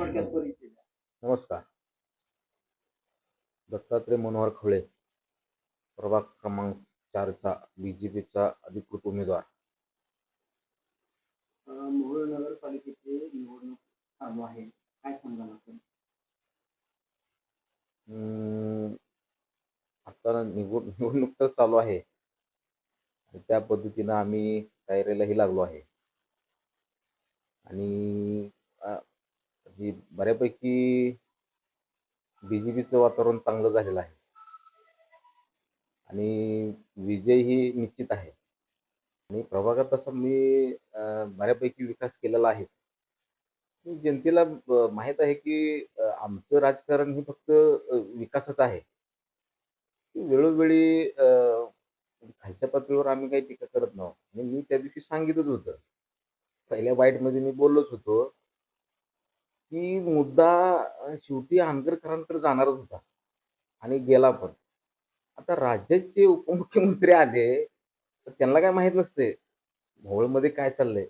थोडक्यात परिचय द्या. नमस्कार. दत्तात्रय मनोहर खवळे प्रभाग क्रमांक चारचा बीजेपीचा अधिकृत उमेदवार. अं, मोहोळ नगरपालिकेची निवडणूक चालू आहे. काय सांगाल आपण? अं, आता निवड निवडणूक तर चालू आहे. आणि त्या पद्धतीनं आम्ही तयारीलाही लागलो आहे. आणि ही बऱ्यापैकी बीजेपीचं वातावरण चांगलं झालेलं आहे. आणि विजय ही निश्चित आहे. आणि प्रभागात तसं मी बऱ्यापैकी विकास केलेला आहे. जनतेला माहीत माहीत आहे की आमचं राजकारण हे फक्त विकासच आहे. वेळोवेळी खालच्या पातळीवर आम्ही काही टीका करत नव्हतो. आणि मी त्या दिवशी सांगितच होतं. पहिल्या बाईटमध्ये मी बोललोच होतो. की मुद्दा शेवटी आंगरकरांकडे जाणारच होता. आणि गेला पण. आता राज्याचे उपमुख्यमंत्री आले तर त्यांना काय माहीत नसते. भोवळमध्ये काय चाललंय?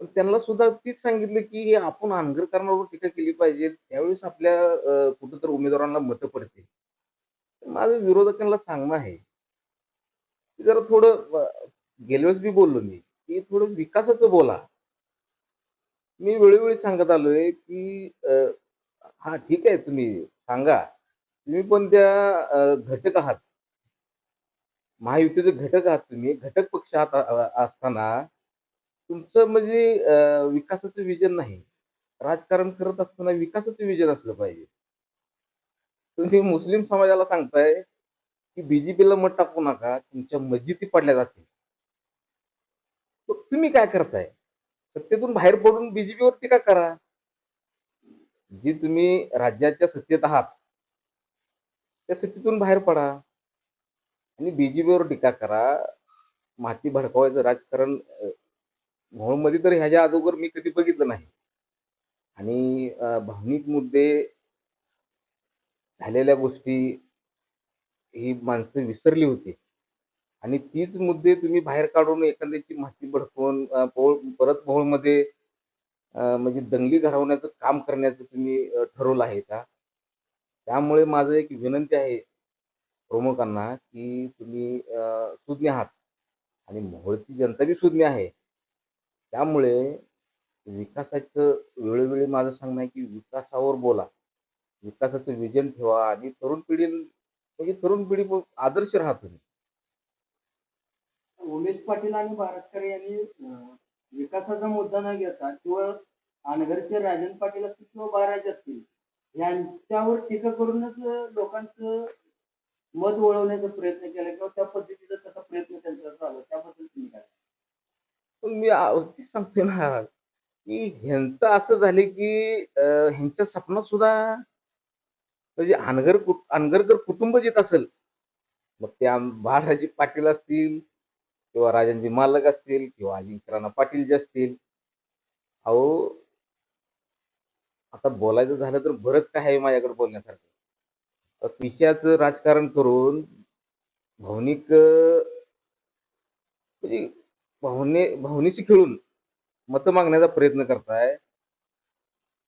पण त्यांना सुद्धा तीच सांगितलं की आपण आंगरकरांवर टीका केली पाहिजे. त्यावेळेस आपल्या कुठंतरी उमेदवारांना मतं पडते माझं विरोधकांना सांगणं आहे. जरा थोडं अं, गेल्या वेळेस बी बोललो मी की थोडं विकासाचं बोला. मी वेळोवेळी सांगत आलोय की अं, हा ठीक आहे तुम्ही सांगा. तुम्ही पण त्या घटक आहात. महायुतीचे घटक आहात तुम्ही. घटक पक्ष आहात असताना तुमचं म्हणजे विकासाचं विजन नाही. राजकारण करत असताना विकासाचं विजन असलं पाहिजे. तुम्ही मुस्लिम समाजाला सांगताय की बीजेपीला मत टाकू नका. तुमच्या मस्जिदी पडल्या जातील. तुम्ही काय करताय? सत्तेतून बाहेर पडून बीजेपीवर टीका करा. जी तुम्ही राज्याच्या सत्तेत आहात त्या सत्तेतून बाहेर पडा आणि बीजेपीवर टीका करा. माती भडकवायचं राजकारण अं, तर ह्याच्या अगोदर मी कधी बघितलं नाही. आणि भावनिक मुद्दे झालेल्या गोष्टी ही माणसं विसरली होती. आणि तीच मुद्दे तुम्ही बाहेर काढून एखाद्याची माहिती भडकवून पोळ- परत मोहोळमध्ये म्हणजे दंगली घडवण्याचं काम करण्याचं तुम्ही ठरवलं आहे का? त्यामुळे माझं एक विनंती आहे प्रमुखांना की तुम्ही सुज्ञ आहात. आणि मोहोळची जनता बी सुज्ञ आहे. त्यामुळे विकासाचं वेळोवेळी माझं सांगणं आहे की विकासावर बोला. विकासाचं विजन ठेवा. आणि तरुण पिढी म्हणजे तरुण पिढी आदर्श राहा तुम्ही. उमेश पाटील आणि भारतकर यांनी विकासाचा मुद्दा न घेता किंवा अनगरचे राजन पाटील असतील किंवा बाराज असतील यांच्यावर टीका करूनच लोकांचं मत वळवण्याचा प्रयत्न केला किंवा त्या पद्धतीचा तसा प्रयत्न त्यांचा चालू त्याबद्दल तुम्ही काय? पण मी अवती सांगते ना की ह्यांचं असं झाले की ह्यांच्या स्वप्नात सुद्धा म्हणजे अनगर अनगरकर कुटुंब येत असेल मग त्या बाळाजी पाटील असतील किंवा राजांजी मालक असतील किंवा अजिंक्य राणा पाटील जे असतील. अहो आता बोलायचं झालं तर बरंच काय आहे माझ्याकडे बोलण्यासारखं. पिशाच राजकारण करून भावनिक म्हणजे भावने भावनेशी खेळून मतं मागण्याचा प्रयत्न करताय.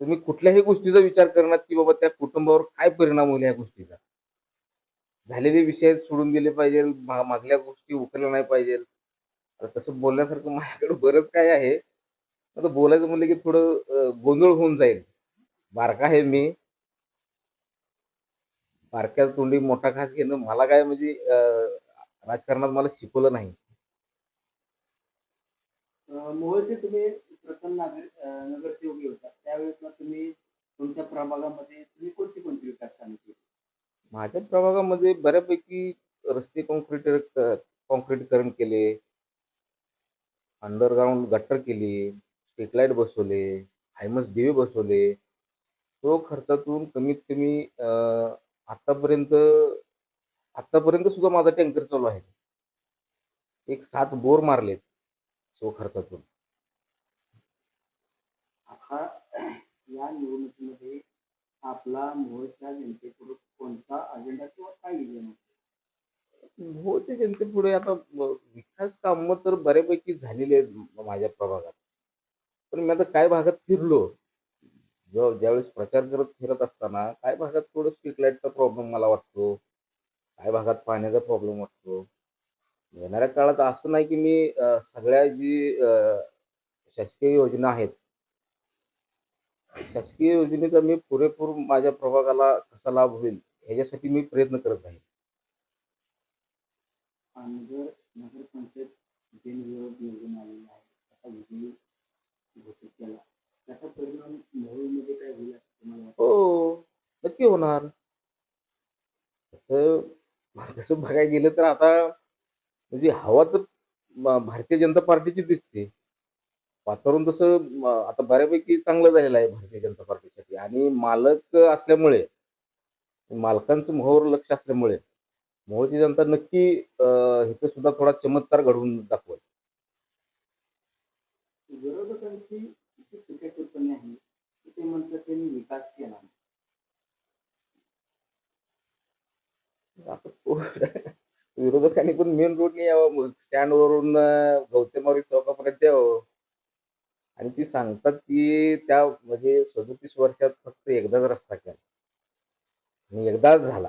तुम्ही कुठल्याही गोष्टीचा विचार करणार की बाबा त्या कुटुंबावर काय परिणाम होईल या गोष्टीचा? झालेले विषय सोडून दिले पाहिजे मागल्या गोष्टी उकरल्या नाही पाहिजे तसं बोलण्यासारखं माझ्याकडे बरंच काय आहे. आता बोलायचं म्हणलं की थोडं गोंधळ होऊन जाईल. बारका आहे मी. बारक्या तोंडी मोठा घास घेणं मला काय म्हणजे राजकारणात मला शिकवलं नाही. मोहोळचे तुम्ही प्रथम नागरिक नगरसेवक होता. त्यावेळेस तुम्ही तुमच्या प्रभागामध्ये तुम्ही कोणती कोणती विकास कामे केली? माझ्या प्रभागामध्ये बऱ्यापैकी रस्ते कॉन्क्रीट कॉन्क्रीटीकरण केले. अंडरग्राऊंड गटर केली स्ट्रीटलाईट बसवले हायमस दिवे बसवले. तो खर्चातून कमीत कमी आत्तापर्यंत आतापर्यंत आतापर्यंत सुद्धा माझा टँकर चालू आहे. एक सात बोर मारलेत सो खर्चातून. आता या निवडणुकीमध्ये आपला मोहोळच्या जनतेकडून कोणता अजेंडा किंवा काय विजन हो ते जनतेपुढे आता विकास कामं तर बऱ्यापैकी झालेली आहेत माझ्या प्रभागात. पण मी आता काय भागात फिरलो जो ज्यावेळेस प्रचार करत फिरत असताना काय भागात थोडं स्ट्रीट लाईटचा प्रॉब्लेम मला वाटतो काय भागात पाण्याचा प्रॉब्लेम वाटतो. येणाऱ्या काळात असं नाही की मी सगळ्या जी शासकीय योजना आहेत शासकीय योजनेचा मी पुरेपूर माझ्या प्रभागाला कसा लाभ होईल ह्याच्यासाठी मी प्रयत्न करत आहे. पानगर नगरपंचायत बिनविरोध निवडून आलेली आहे. असा विजयी घोषित केला. त्याचा परिणाम मोहोळमध्ये काय होईल असं तुम्हाला वाटतं? हो नक्की होणार. तसं तसं बघायला गेलं तर आता म्हणजे हवा तर म- भारतीय जनता पार्टीची दिसते. वातावरण तसं म, आता बऱ्यापैकी चांगलं झालेलं आहे भारतीय जनता पार्टीसाठी. आणि मालक असल्यामुळे मालकांचं मोहवर लक्ष असल्यामुळे मोहची जनता नक्की इथं सुद्धा थोडा चमत्कार घडवून दाखवत विरोधकांची आहे की ते म्हणतात त्यांनी विकास केला नाही. आता तो- विरोधकांनी पण मेन रोडने यावं स्टँड वरून गौतमारी चौकापर्यंत यावं. आणि ती सांगतात की त्या म्हणजे सदोतीस वर्षात फक्त एकदाच रस्ता केला. आणि एकदाच झाला.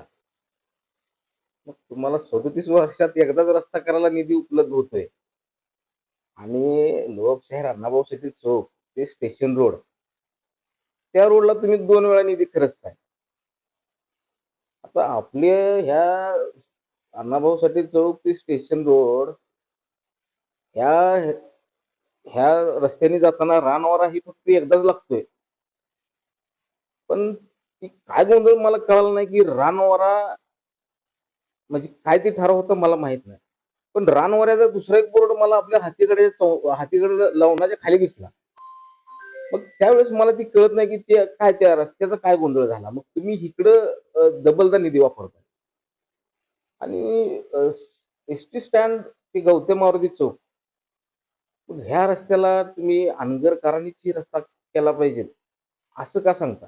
तुम्हाला सदोतीस वर्षात एकदाच रस्ता करायला निधी उपलब्ध होतोय आणि लोकशाहीर अण्णाभाऊ शेती चौक ते स्टेशन रोड त्या रोडला तुम्ही दोन वेळा निधी खरचताय. आता आपले ह्या अण्णाभाऊसाठी चौक ते स्टेशन रोड ह्या ह्या रस्त्याने जाताना रानवारा ही फक्त एकदाच लागतोय. पण ती काय गोंधळ मला कळालं नाही की रानवारा म्हणजे काय ते ठराव होतं मला माहीत नाही. पण रानवऱ्याचा दुसरा एक बोर्ड मला आपल्या हातीकडे चौ- हातीकडे लावण्याच्या खाली दिसला. मग त्यावेळेस मला ती कळत नाही की ते काय त्या रस्त्याचा काय गोंधळ झाला. मग तुम्ही इकडं डबलदा निधी वापरताय. आणि एस टी स्टँड ते गौतम मारुती चौक. ह्या रस्त्याला तुम्ही अनगरकारांनीची रस्ता केला पाहिजे. असं का सांगता?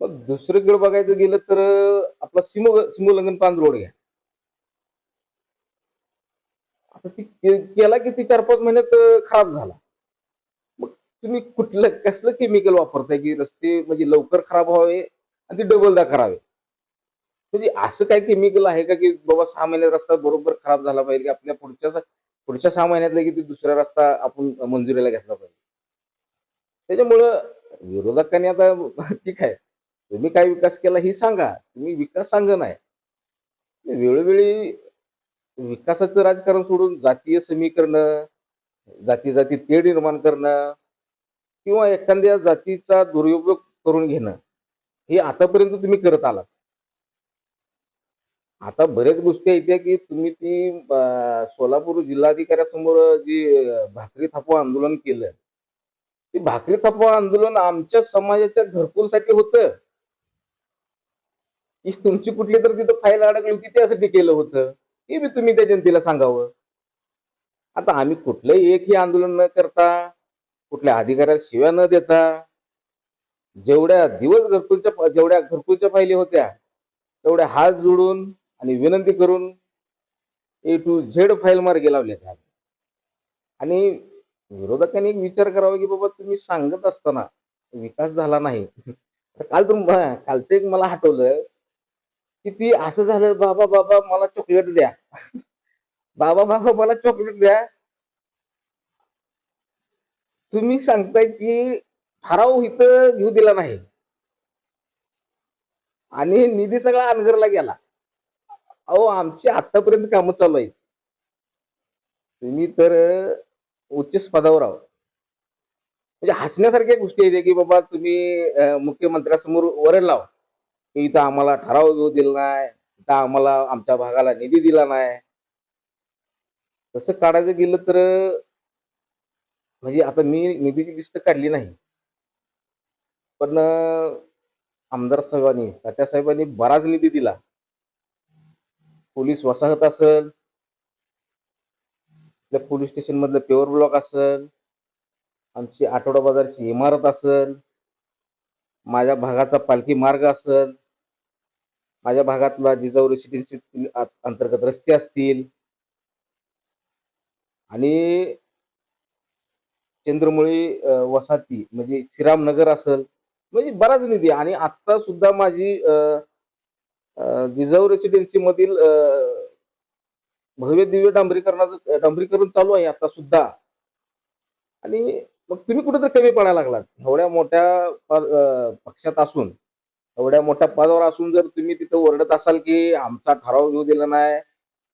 मग दुसरीकडे बघायचं गेलं तर आपला सिमो सिमोल्लंघन पान रोड घ्या. आता ती केला की ती चार पाच महिन्यात खराब झाला. मग तुम्ही कुठलं कसलं केमिकल वापरताय की रस्ते म्हणजे लवकर खराब व्हावे आणि ते डबलदा करावे? म्हणजे असं काय केमिकल आहे का की बाबा सहा महिन्यात रस्ता बरोबर खराब झाला पाहिजे की आपल्या पुढच्या पुढच्या सहा महिन्यातला की दुसरा रस्ता आपण मंजुरीला घेतला पाहिजे? त्याच्यामुळं विरोधकांनी आता ठीक आहे. तुम्ही काय विकास केला हे सांगा. तुम्ही विकास सांगा नाही. वेळोवेळी विकासाचं राजकारण सोडून जातीय समीकरणं जाती जाती तेढ निर्माण करणं किंवा एखाद्या जातीचा दुरुपयोग करून घेणं हे आतापर्यंत तुम्ही करत आलात. आता बऱ्याच गोष्टी आहेत की तुम्ही ती सोलापूर जिल्हाधिकाऱ्यासमोर जी भाकरी थापवा आंदोलन केलं ते भाकरी थापवा आंदोलन आमच्या समाजाच्या घरकुलसाठी होतं. की तुमची कुठली तर तिथं फाईल अडकली होती त्यासाठी केलं होतं. हे बी तुम्ही त्या जनतेला सांगावं. आता आम्ही कुठलंही एकही आंदोलन न करता कुठल्या अधिकाऱ्याला शिव्या न देता जेवढ्या दिवस घरकुलच्या जेवढ्या घरकुलच्या फायली होत्या तेवढ्या हात जोडून आणि विनंती करून ए टू झेड फाईल मार्गे लावल्या आणि विरोधकांनी एक विचार करावा की बाबा तुम्ही सांगत असताना विकास झाला नाही. काल तुम कालचं एक मला हटवलं की ती असं झालं बाबा बाबा मला चॉकलेट द्या. बाबा बाबा मला चॉकलेट द्या. तुम्ही सांगताय की ठराव इथं घेऊ दिला नाही. आणि निधी सगळा अनगरला गेला. अहो आमची आतापर्यंत कामं चालू आहेत. तुम्ही तर उच्च पदावर आहोत. म्हणजे हसण्यासारख्या गोष्टी आहेत की बाबा तुम्ही मुख्यमंत्र्यासमोर वरण लावा की इथं आम्हाला ठराव जो दिला नाही इथं आम्हाला आमच्या भागाला निधी दिला नाही. तसं काढायचं गेलं तर म्हणजे आता मी निधीची लिस्ट काढली नाही. पण आमदार साहेबांनी तात्या साहेबांनी बराच निधी दिला. पोलीस वसाहत असेल पोलीस स्टेशन मधलं पेवर ब्लॉक असेल आमची आठवडा बाजारची इमारत असेल माझ्या भागाचा पालखी मार्ग असेल माझ्या भागातला जिजाऊ रेसिडेन्सी अंतर्गत रस्ते असतील. आणि चंद्रमुळी वसाती वसाहती म्हणजे श्रीरामनगर असेल म्हणजे बराच निधी. आणि आता सुद्धा माझी जिजाऊ रेसिडेन्सी मधील भव्य दिव्य डांबरीकरणाचं डांबरीकरण चालू आहे आता सुद्धा. आणि मग तुम्ही कुठेतरी कमी पडायला लागलात. एवढ्या मोठ्या पक्षात असून एवढ्या मोठ्या पदावर असून जर तुम्ही तिथं ओरडत असाल की आमचा ठराव घेऊ दिला नाही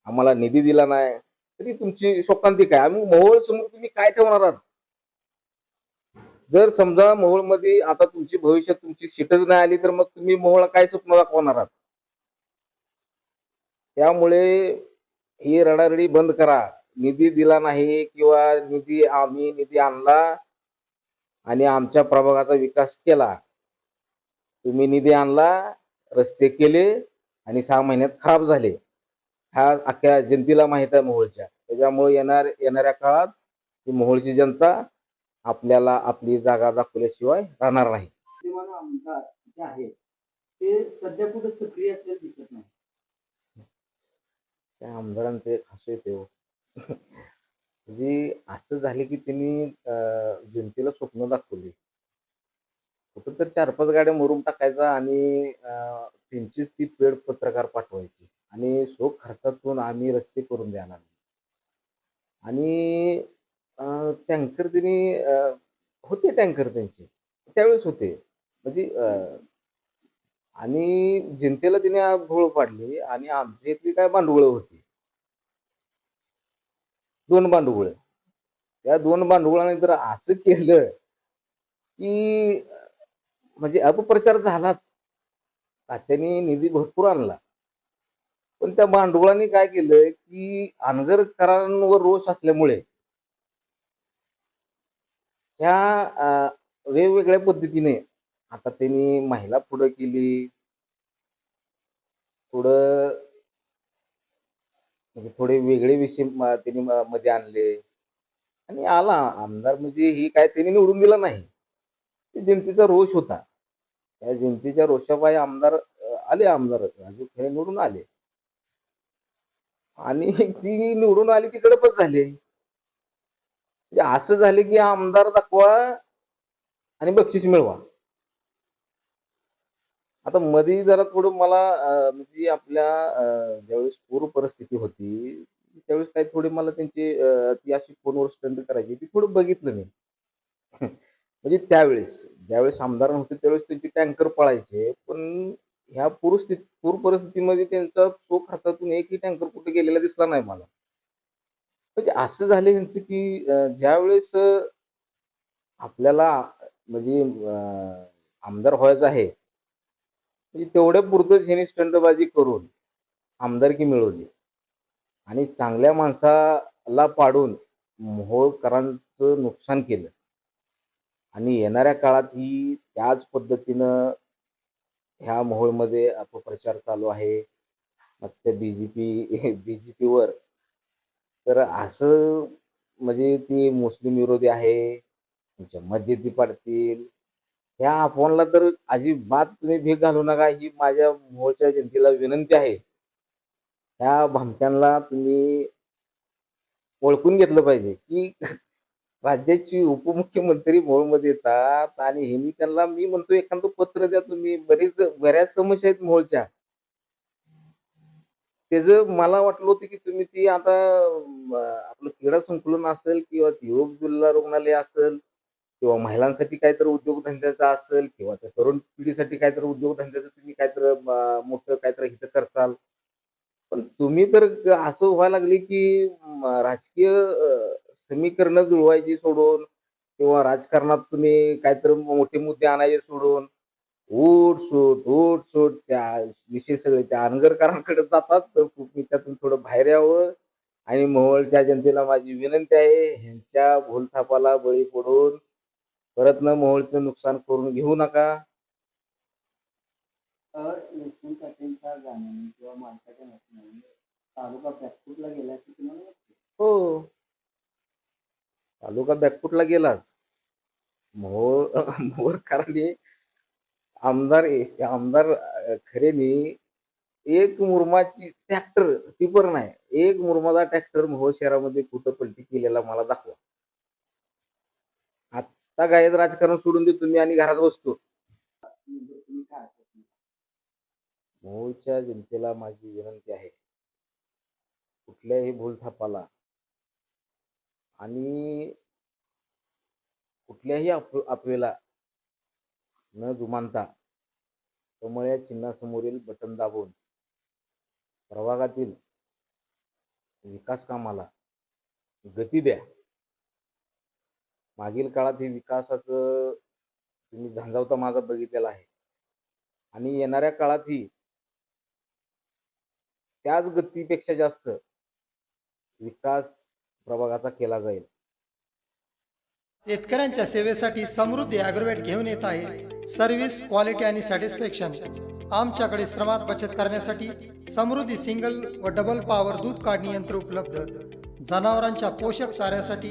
आम्हाला निधी दिला नाही तरी तुमची शोकांती काय? आम्ही मोहोळ समोर तुम्ही काय ठेवणार आहात? जर समजा मोहोळमध्ये आता तुमची भविष्यात तुमची सीटच नाही आली तर मग तुम्ही मोहोळला काय स्वप्न दाखवणार आहात? त्यामुळे ही रडारडी बंद करा. निधी दिला नाही किंवा निधी आम्ही निधी आणला आणि आमच्या प्रभागाचा विकास केला. तुम्ही निधी आणला रस्ते केले आणि सहा महिन्यात खराब झाले. ह्या अख्ख्या जनतेला माहीत आहे मोहोळच्या. त्याच्यामुळे येणार येणाऱ्या काळात ही मोहोळची जनता आपल्याला आपली जागा दाखवल्याशिवाय राहणार नाही. विद्यमान आमदार जे आहेत ते सध्या कुठे सक्रिय दिसत नाही. त्या आमदारांचं हसू येते हो. म्हणजे असं झाले की त्यांनी अं, जनतेला स्वप्न दाखवले. कुठं तर चार पाच गाड्या मरून टाकायचा आणि अं, त्यांचीच ती पेड पत्रकार पाठवायची. आणि सो खर्चातून आम्ही रस्ते करून देणार आणि टँकर त्यांनी होते टँकर त्यांचे. त्यावेळेस होते. म्हणजे अं, आणि जनतेला तिने भोळ पाडली आणि आमच्या इथली काय भांडवळ होती? दोन भांडवळ. त्या दोन भांडवळाने जर असं केलं की म्हणजे अपप्रचार झालाच. तात्याने निधी भरपूर आणला. पण त्या भांडवळाने काय केलं की अनगरकरांवर रोष असल्यामुळे ह्या वेगवेगळ्या पद्धतीने आता त्यांनी महिला पुढं केली. थोडं म्हणजे थोडे वेगळे विषय त्यांनी मध्ये आणले. आणि आला. आमदार म्हणजे ही काय त्यांनी निवडून दिला नाही. जनतेचा रोष होता. त्या जनतेच्या रोषापायी आमदार आले आमदार. राजू खरे निवडून आले. आणि ती निवडून आली ती कडपच झाले. म्हणजे असं झाले की आमदार दाखवा आणि बक्षीस मिळवा. आता मध्ये जरा थोडं मला म्हणजे आपल्या ज्यावेळेस पूर परिस्थिती होती त्यावेळेस काही थोडी मला त्यांची ती अशी फोनवर स्टंड करायची ती थोडं बघितलं मी. म्हणजे त्यावेळेस ज्यावेळेस आमदार नव्हते त्यावेळेस त्यांचे टँकर पळायचे पण ह्या पूरस्थिती पूर परिस्थितीमध्ये त्यांचा तो खात्यातून एकही टँकर कुठे गेलेला दिसला नाही मला. म्हणजे असं झालं त्यांचं की ज्यावेळेस आपल्याला म्हणजे आमदार व्हायचं आहे म्हणजे तेवढ्या पुरतं त्यांनी स्टंटबाजी करून आमदारकी मिळवली. आणि चांगल्या माणसाला पाडून मोहोळकरांचं नुकसान केलं. आणि येणाऱ्या काळात ही त्याच पद्धतीनं ह्या मोहोळमध्ये अपप्रचार चालू आहे. मग त्या बीजेपी पीवर तर असं म्हणजे ती मुस्लिम विरोधी आहे. तुमच्या मस्जिदी पाडतील. ह्या फोनला तर अजिबात तुम्ही भीक घालू नका. ही माझ्या मोहोळच्या जनतेला विनंती आहे. ह्या भामट्यांना तुम्ही ओळखून घेतलं पाहिजे की राज्याची उपमुख्यमंत्री मोहोळमध्ये येतात आणि ह्यांनी त्यांना मी म्हणतो एखादं पत्र द्या तुम्ही. बरेच बऱ्याच समस्या आहेत मोहोळच्या त्याचं मला वाटलं होतं की तुम्ही ती आता आपलं क्रीडा संकुलन असेल किंवा योग जिल्हा रुग्णालय असेल किंवा महिलांसाठी काहीतरी उद्योगधंद्याचा असेल किंवा त्या तरुण पिढीसाठी काहीतरी उद्योगधंद्याचं तुम्ही काहीतरी मोठं काहीतरी हित करताल. पण तुम्ही तर असं व्हायला लागले की राजकीय समीकरण समीकरणं जुळवायची सोडून किंवा राजकारणात तुम्ही काहीतरी मोठे मुद्दे आणायचे सोडून उठ सूट उठ सूट त्या विषय सगळे त्या अनगरकरांकडे जातात तर मी त्यातून थोडं बाहेर यावं. आणि मोहोळच्या जनतेला माझी विनंती आहे ह्यांच्या भूलथापाला बळी पडून परत न मोहोळचं नुकसान करून घेऊ नका. पाटीलच्या गाण्याने किंवा तालुका बॅकफूटला गेला की तुम्हाला वाटतं? हो. तालुका बॅकफुटला गेलाच. मोहोळ मोहोळकरांनी आमदार आमदार अं, खरेनी एक मुरमाची ट्रॅक्टर टिपर नाही. एक मुरमाचा ट्रॅक्टर मोहोळ शहरामध्ये कुठं पलटी केलेला मला दाखवा. त्या गायत राजकारण सोडून देतो मी आणि घरात बसतो. तुम्ही जनतेला माझी विनंती आहे. कुठल्याही भूलथापाला आणि कुठल्याही आप अफवेला न जुमानता कमळ्या चिन्हासमोरील बटन दाबून प्रभागातील विकास कामाला गती द्या. मागील काळात हे विकासाचं तुम्ही झंझावता माझा बघितलेला आहे. आणि येणाऱ्या काळातही त्याच गतीपेक्षा जास्त विकास प्रभागाचा केला जाईल. शेतकऱ्यांच्या सेवेसाठी समृद्धी ॲग्रोवेट घेऊन येत आहे. सर्व्हिस क्वालिटी आणि सॅटिस्फॅक्शन आमच्याकडे श्रमात बचत करण्यासाठी समृद्धी सिंगल व डबल पॉवर दूध काढणी यंत्र उपलब्ध. जनावरांच्या पोषक चाऱ्यासाठी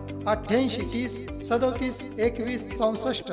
अठ्ठ्याऐंशी तीस सदोतीस एकवीस चौसष्ट.